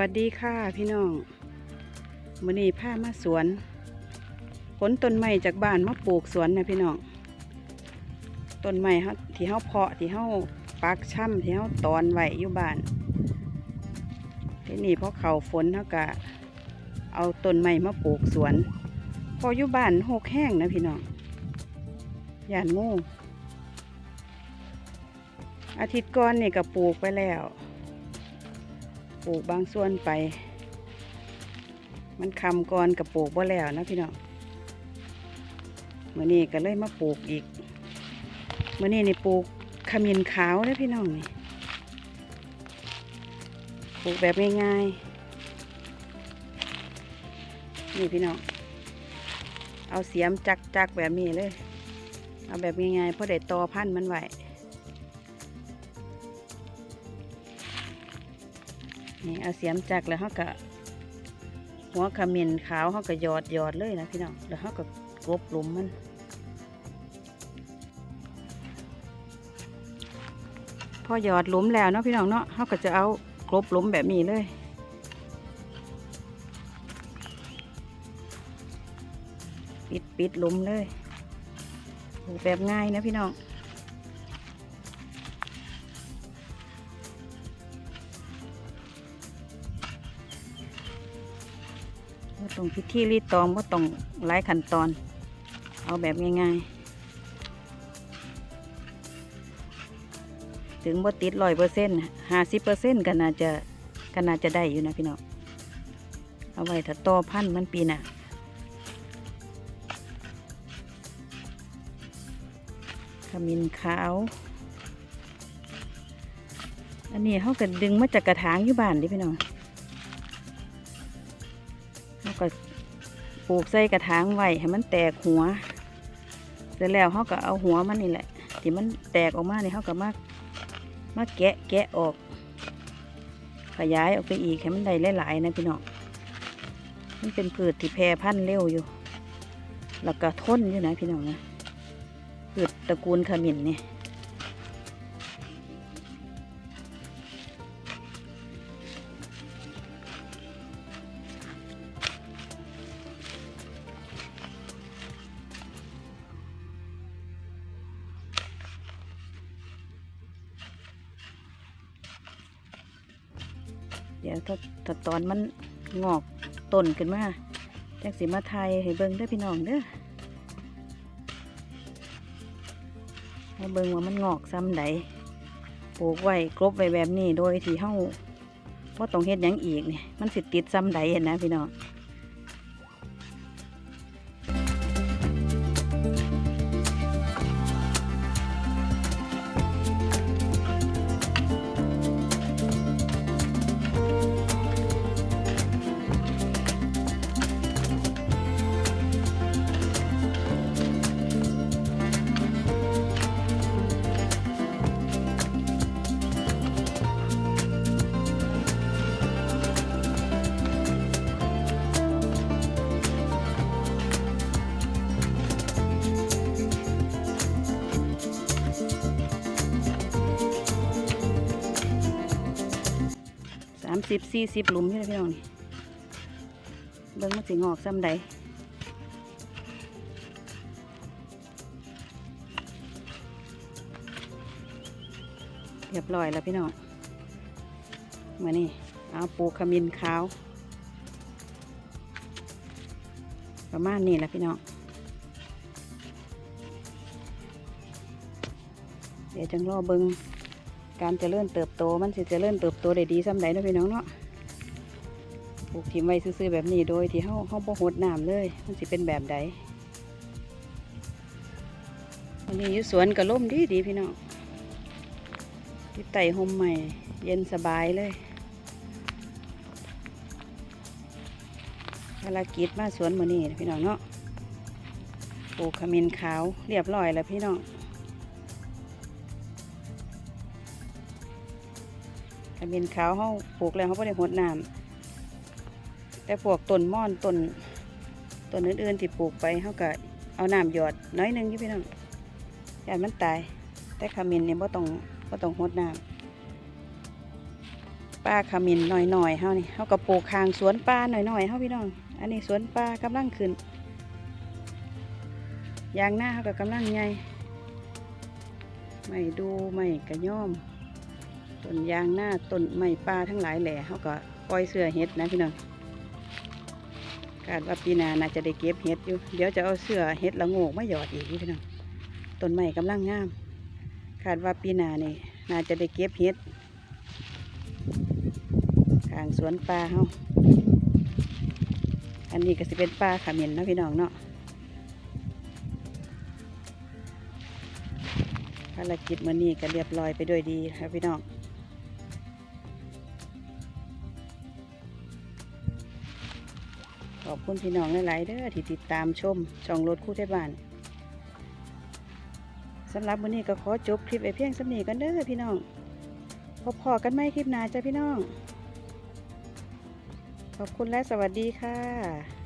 วัสดีค่ะพี่น้องมื้อนี้พามาสวนขนต้นไม้จากบ้านมาปลูกสวนนะพี่น้องต้นไม้ที่เฮาเพาะที่เฮาปักช่ำที่เฮาตอนไว้อยู่บ้านทีนี้พอเขาฝนเฮาก็เอาต้นไม้มาปลูกสวน พออยู่บ้านหกแห้งนะพี่น้องย่านงูอาทิตย์ก่อนนี่ก็ปลูกไปแล้ว ปลูกบางส่วนไป มันคำก่อนกับปลูกบ่แล้วนะพี่น้องเมื่อนี้ก็เลยมาปลูกอีกเมื่อนี้นี่ปลูกขมิ้นขาวนะพี่น้องนี่ปลูกแบบง่ายๆนี่พี่น้องเอาเสียมจักจักแบบนี้เลย เอาแบบง่ายๆเพราะได้ตอพันธุ์มันไว้ นี่เอาเสียมจักแล้วเขาก็หัวขมิ้นขาวเขาก็หยอดหยอดเลยนะพี่น้องแล้วเขาก็กบหลุมมันพอหยอดหลุมแล้วเนาะพี่น้องเนาะเขาก็จะเอากลบหลุมแบบนี้เลยปิดปิดหลุมเลยแบบง่ายนะพี่น้อง ว่าต้องพิธีรีดตองว่าต้องหลายขั้นตอน เอาแบบง่ายๆ ถึงว่ติดร้อยเปอร์เซ็นต์ห้าสิบเปอร์เซ็นต์ก็น่าจะก็น่าจะได้อยู่นะพี่น้องเอาไว้ถ้าต่อพันธุ์มันปีหน้าขมิ้นขาว อันนี้เขาก็ดึงมาจากกระถางอยู่บ้านดิพี่น้อง ลูกใส่กระถางไว้ให้มันแตกหัว เสร็จแล้วเขาก็เอาหัวมันนี่แหละที่มันแตกออกมาเนี่ยเขาก็มามาแกะแกะออก ขยายออกไปอีกให้มันได้หลายๆนะพี่น้องมันเป็นพืชที่แพร่พันธุ์เร็วอยู่ แล้วก็ทนอยู่นะพี่น้องนะพืชตระกูลขมิ้นเนี่ย เดี๋ยวถ้าถ้าตอนมันงอกต้นขึ้นมาจังสีมาไทยให้เบิ้งได้พี่น้องเด้อให้เบิ้งว่ามันงอกซ้ำใดปลูกไว้กรบไว้แบบนี้โดยที่เฮาเพราะต้องเฮ็ดยังอีกเนี่ยมันสิติดซ้ำใดเห็นนะพี่น้อง สิบสี่สิบหลุมนี่พี่น้องนี่เบิ่งมันสิงอกซ้ำใดเรียบร้อยแล้วพี่น้องมานี่เอาปูขมิ้นขาว ประมาณนี้แหละพี่น้องเดี๋ยวจังรอเบิง การเจริญเติบโตมันสิเจริญเติบโตได้ดีซ้ำใดเนาะพี่น้องเนาะปลูกทิมไว้ซื่อๆแบบนี้โดยที่เฮาเฮาบ่หดน้ำเลย มันสิเป็นแบบใดวันนี้อยู่สวนก็ล่มดีดีพี่น้องที่ไต่ห่มใหม่ เย็นสบายเลยภารกิจมาสวนมือนี้พี่น้องเนาะปลูกขมิ้นขาวเรียบร้อยแล้วพี่น้อง ขมิ้นขาวเขาปลูกแล้วเขาไม่ได้หดน้ำแต่พวกต้นม่อนต้นต้นอื่นๆที่ปลูกไปเขาก็เอาน้ำหยอดน้อยนึงที่พี่น้องยานมันตาย แต่ขมิ้นเนี่ยบ่ต้องบ่ต้องหดน้ำป้าขมิ้นหน่อยๆเฮานี่เฮาก็ปลูกคางสวนป้าหน่อยๆเฮาพี่น้อง อันนี้สวนป้ากำลังขึ้นยางหน้าเฮาก็กำลังใหญ่ไม่ดูไม่กระย่อม ต้นยางหน้าต้นไม้ป้าทั้งหลายแหล่เฮาก็ปล่อยเสื้อเฮ็ดนะพี่น้องคาดว่าปีหนาน่าจะได้เก็บเฮ็ดอยู่ เดี๋ยวจะเอาเสื้อเฮ็ดละโงกมาหยอดอีกพี่น้องต้นไม้กำลังงามคาดว่าปีหนานี่น่าจะได้เก็บเฮ็ดข้างสวนปลาเฮาอันนี้ก็สิเป็นปลาขมิ้นนะพี่น้องเนาะภารกิจมื้อนี้ก็เรียบร้อยไปด้วยดีครับพี่น้อง อบคุณพี่น้องหลายๆเด้อที่ติดตามชมช่องรถคู่ไทยบ้านสำหรับวันนี้ก็ขอจบคลิปไอเพียงสำนีกันเด้อพี่น้องพอๆกันไหมคลิปหน้าจ้ะพี่น้อง ขอบคุณและสวัสดีค่ะ